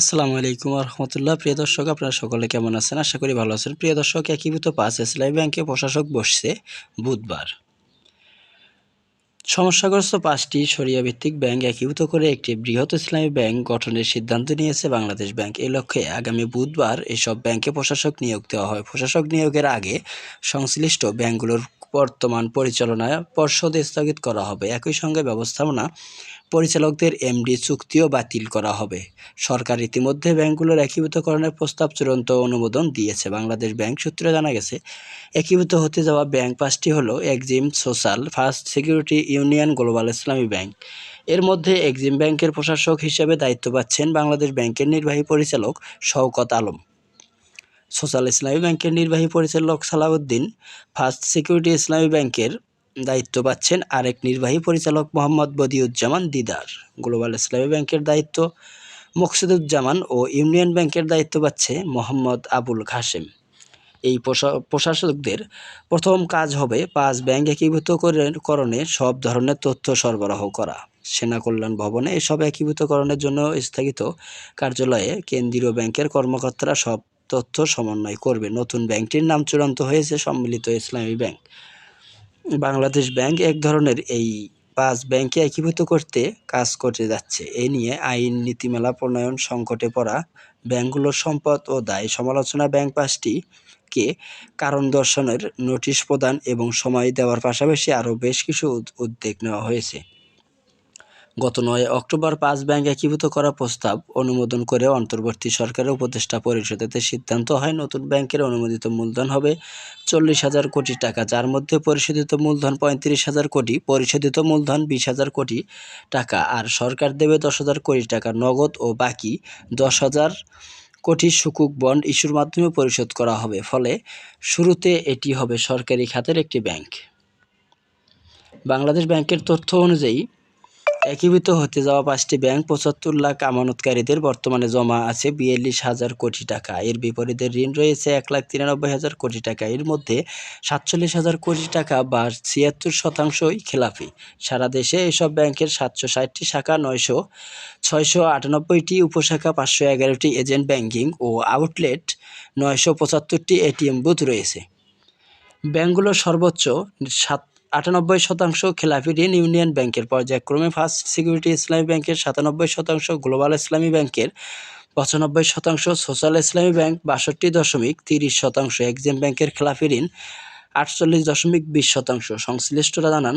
আসসালামু আলাইকুম রহমতুল্লাহ প্রিয় দর্শক, আপনারা সকলে কেমন আছেন? আশা করি ভালো আছেন। প্রিয় দর্শক, একীভূত পাঁচ ইসলামী ব্যাংকে প্রশাসক বসছে বুধবার। সমস্যাগ্রস্ত পাঁচটি সরিয়া ভিত্তিক ব্যাংক একীভূত করে একটি বৃহৎ ইসলামী ব্যাংক গঠনের সিদ্ধান্ত নিয়েছে বাংলাদেশ ব্যাংক। এই লক্ষ্যে আগামী বুধবার এসব ব্যাংকে প্রশাসক নিয়োগ দেওয়া হয়। প্রশাসক নিয়োগের আগে সংশ্লিষ্ট ব্যাংকগুলোর বর্তমান পরিচালনা পর্ষদ স্থগিত করা হবে। একই সঙ্গে ব্যবস্থাপনা পরিচালকদের এমডি চুক্তিও বাতিল করা হবে। সরকার ইতিমধ্যে ব্যাংকগুলোর একীভূতকরণের প্রস্তাব চূড়ান্ত অনুমোদন দিয়েছে। বাংলাদেশ ব্যাংক সূত্রে জানা গেছে, একীভূত হতে যাওয়া ব্যাংক পাঁচটি হলো Exim social, first security union, global Islami bank. এর মধ্যে এক্সিম ব্যাংকের প্রশাসক হিসেবে দায়িত্ব পাচ্ছেন বাংলাদেশ ব্যাংকের নির্বাহী পরিচালক শওকত আলম। সোশ্যাল ইসলামী ব্যাংকের নির্বাহী পরিচালক সালাউদ্দিন, ফার্স্ট সিকিউরিটি ইসলামী ব্যাংকের দায়িত্ব পাচ্ছেন আরেক নির্বাহী পরিচালক মোহাম্মদ বদিউজ্জামান দিদার। গ্লোবাল ইসলামী ব্যাংকের দায়িত্ব মকসুদুজ্জামান ও ইউনিয়ন ব্যাংকের দায়িত্ব পাচ্ছে মোহাম্মদ আবুল খাসেম এই প্রশাসকদের প্রথম কাজ হবে পাঁচ ব্যাংক একীভূত করণে সব ধরনের তথ্য সরবরাহ করা। সেনা কল্যাণ ভবনে এসব একীভূতকরণের জন্য স্থগিত কার্যালয়ে কেন্দ্রীয় ব্যাংকের কর্মকর্তারা সব তথ্য সমন্বয় করবে। নতুন ব্যাংকটির নাম চূড়ান্ত হয়েছে সম্মিলিত ইসলামী ব্যাংক। বাংলাদেশ ব্যাংক এক ধরনের এই পাঁচ ব্যাংকে একীভূত করতে কাজ করতে যাচ্ছে। এ নিয়ে আইন, নীতিমালা, প্রণয়ন, সংকটে পড়া ব্যাংকগুলোর সম্পদ ও দায় সমালোচনা ব্যাংক পাঁচটিকে কারণ দর্শনের নোটিশ প্রদান এবং সময় দেওয়ার পাশাপাশি আরও বেশ কিছু উদ্যোগ নেওয়া হয়েছে। গত নয় অক্টোবর পাঁচ ব্যাংক একীভূত করা প্রস্তাব অনুমোদন করে অন্তর্বর্তী সরকারের উপদেষ্টা পরিষদেতে সিদ্ধান্ত হয় নতুন ব্যাংকের অনুমোদিত মূলধন হবে চল্লিশ হাজার কোটি টাকা, যার মধ্যে পরিশোধিত মূলধন পঁয়ত্রিশ হাজার কোটি, পরিশোধিত মূলধন বিশ হাজার কোটি টাকা আর সরকার দেবে দশ হাজার কোটি টাকা নগদ ও বাকি দশ হাজার কোটি সুকুক বন্ড ইস্যুর মাধ্যমে পরিশোধ করা হবে। ফলে শুরুতে এটি হবে সরকারি খাতের একটি ব্যাংক। বাংলাদেশ ব্যাংকের তথ্য অনুযায়ী একীভূত হতে যাওয়া পাঁচটি ব্যাংক পঁচাত্তর লাখ আমানতকারীদের বর্তমানে জমা আছে বিয়াল্লিশ হাজার কোটি টাকা। এর বিপরীতে ঋণ রয়েছে এক লাখ তিরানব্বই হাজার কোটি টাকা। এর মধ্যে সাতচল্লিশ হাজার কোটি টাকা বা ছিয়াত্তর শতাংশই খেলাফি। সারা দেশে এসব ব্যাংকের সাতশো ষাটটি শাখা, নয়শো, ছয়শো আটানব্বইটি উপশাখা, পাঁচশো এগারোটি এজেন্ট ব্যাংকিং ও আউটলেট, নয়শো পঁচাত্তরটি এটিএম বুথ রয়েছে। ব্যাংকগুলোর সর্বোচ্চ সাত আটানব্বই শতাংশ খেলাফি ঋণ ইউনিয়ন ব্যাংকের পর্যায়ক্রমে, ফার্স্ট সিকিউরিটি ইসলামী ব্যাংকের সাতানব্বই শতাংশ, গ্লোবাল ইসলামী ব্যাংকের পঁচানব্বই শতাংশ, সোশ্যাল ইসলামী ব্যাংক বাষট্টি দশমিক তিরিশ শতাংশ, এক্সিম ব্যাংকের খেলাফি ঋণ আটচল্লিশ দশমিক বিশ শতাংশ। সংশ্লিষ্টরা জানান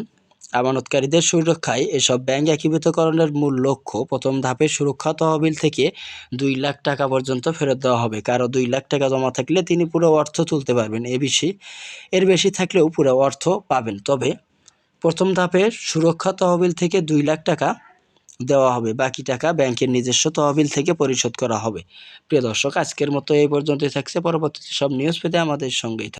আমানতকারীদের সুরক্ষায় এসব ব্যাংক একীভূতকরণের মূল লক্ষ্য প্রথম ধাপে সুরক্ষা তহবিল থেকে দুই লাখ টাকা পর্যন্ত ফেরত দেওয়া হবে। কারও দুই লাখ টাকা জমা থাকলে তিনি পুরো অর্থ তুলতে পারবেন। এ বেশি, এর বেশি থাকলেও পুরো অর্থ পাবেন। তবে প্রথম ধাপে সুরক্ষা তহবিল থেকে দুই লাখ টাকা দেওয়া হবে। বাকি টাকা ব্যাংকের নিজস্ব তহবিল থেকে পরিশোধ করা হবে। প্রিয় দর্শক, আজকের মতো এই পর্যন্তই থাকছে। পরবর্তীতে সব নিউজ পেতে আমাদের সঙ্গেই